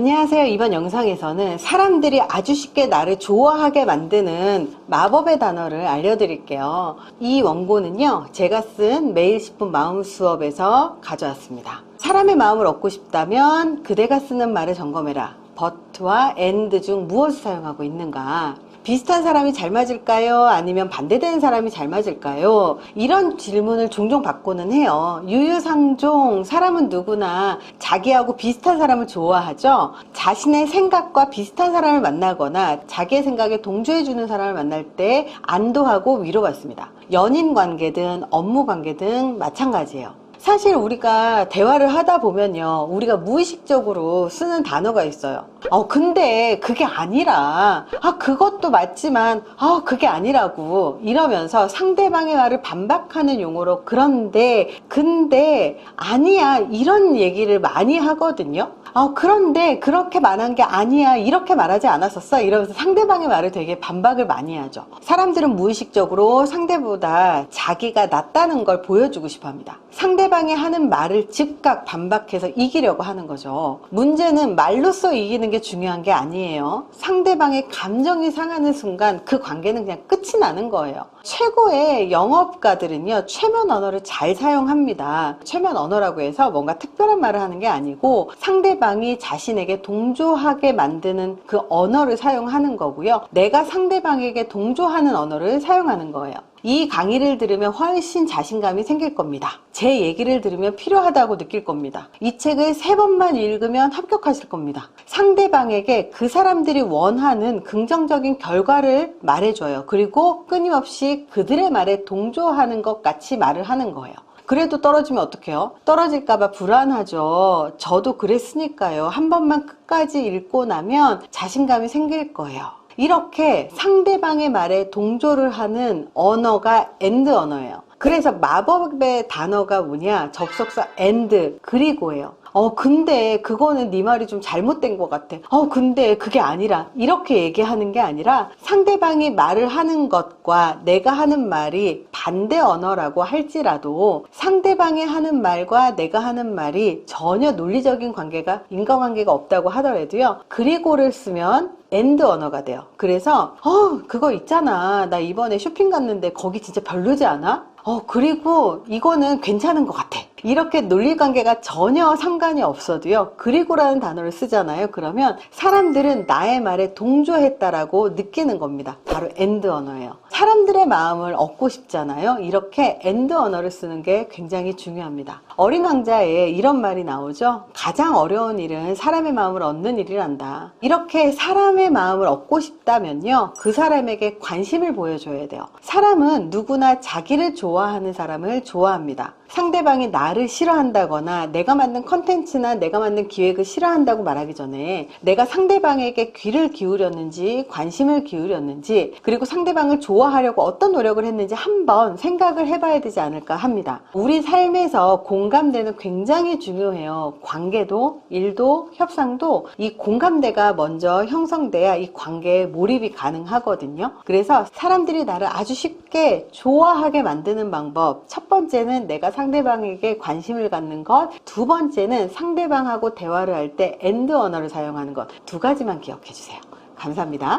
안녕하세요. 이번 영상에서는 사람들이 아주 쉽게 나를 좋아하게 만드는 마법의 단어를 알려드릴게요. 이 원고는요, 제가 쓴 매일 10분 마음 수업에서 가져왔습니다. 사람의 마음을 얻고 싶다면 그대가 쓰는 말을 점검해라. but와 and 중 무엇을 사용하고 있는가? 비슷한 사람이 잘 맞을까요? 아니면 반대되는 사람이 잘 맞을까요? 이런 질문을 종종 받고는 해요. 유유상종 사람은 누구나 자기하고 비슷한 사람을 좋아하죠. 자신의 생각과 비슷한 사람을 만나거나 자기의 생각에 동조해주는 사람을 만날 때 안도하고 위로받습니다. 연인 관계든 업무 관계든 마찬가지예요. 사실 우리가 대화를 하다 보면요. 우리가 무의식적으로 쓰는 단어가 있어요. 어, 근데 그게 아니라, 아, 그것도 맞지만, 아, 그게 아니라고. 이러면서 상대방의 말을 반박하는 용어로, 그런데, 근데, 아니야. 이런 얘기를 많이 하거든요. 아, 그런데 그렇게 말한 게 아니야. 이렇게 말하지 않았었어. 이러면서 상대방의 말을 되게 반박을 많이 하죠. 사람들은 무의식적으로 상대보다 자기가 낫다는 걸 보여주고 싶어 합니다. 상대방이 하는 말을 즉각 반박해서 이기려고 하는 거죠. 문제는 말로써 이기는 게 중요한 게 아니에요. 상대방의 감정이 상하는 순간 그 관계는 그냥 끝이 나는 거예요. 최고의 영업가들은요, 최면 언어를 잘 사용합니다. 최면 언어라고 해서 뭔가 특별한 말을 하는 게 아니고 상대방이 자신에게 동조하게 만드는 그 언어를 사용하는 거고요. 내가 상대방에게 동조하는 언어를 사용하는 거예요. 이 강의를 들으면 훨씬 자신감이 생길 겁니다. 제 얘기를 들으면 필요하다고 느낄 겁니다. 이 책을 세 번만 읽으면 합격하실 겁니다. 상대방에게 그 사람들이 원하는 긍정적인 결과를 말해줘요. 그리고 끊임없이 그들의 말에 동조하는 것 같이 말을 하는 거예요. 그래도 떨어지면 어떡해요? 떨어질까봐 불안하죠. 저도 그랬으니까요. 한 번만 끝까지 읽고 나면 자신감이 생길 거예요. 이렇게 상대방의 말에 동조를 하는 언어가 and 언어예요. 그래서 마법의 단어가 뭐냐? 접속사 and 그리고예요. 어 근데 그거는 네 말이 좀 잘못된 것 같아. 어 근데 그게 아니라 이렇게 얘기하는 게 아니라 상대방이 말을 하는 것과 내가 하는 말이 반대 언어라고 할지라도 상대방이 하는 말과 내가 하는 말이 전혀 논리적인 관계가 인과관계가 없다고 하더라도요. 그리고를 쓰면 엔드 언어가 돼요. 그래서 어 그거 있잖아. 나 이번에 쇼핑 갔는데 거기 진짜 별로지 않아? 어 그리고 이거는 괜찮은 것 같아. 이렇게 논리 관계가 전혀 상관이 없어도요. 그리고라는 단어를 쓰잖아요. 그러면 사람들은 나의 말에 동조했다라고 느끼는 겁니다. 바로 엔드 언어예요. 사람들의 마음을 얻고 싶잖아요. 이렇게 엔드 언어를 쓰는 게 굉장히 중요합니다. 어린 왕자에 이런 말이 나오죠. 가장 어려운 일은 사람의 마음을 얻는 일이란다. 이렇게 사람의 마음을 얻고 싶다면요. 그 사람에게 관심을 보여줘야 돼요. 사람은 누구나 자기를 좋아하는 사람을 좋아합니다. 상대방이 나를 싫어한다거나 내가 만든 컨텐츠나 내가 만든 기획을 싫어한다고 말하기 전에 내가 상대방에게 귀를 기울였는지 관심을 기울였는지 그리고 상대방을 좋아하려고 어떤 노력을 했는지 한번 생각을 해봐야 되지 않을까 합니다. 우리 삶에서 공감대는 굉장히 중요해요. 관계도 일도 협상도 이 공감대가 먼저 형성돼야 이 관계에 몰입이 가능하거든요. 그래서 사람들이 나를 아주 쉽게 좋아하게 만드는 방법 첫 번째는 내가 상대방에게 관심을 갖는 것, 두 번째는 상대방하고 대화를 할 때 엔드 언어를 사용하는 것 두 가지만 기억해 주세요. 감사합니다.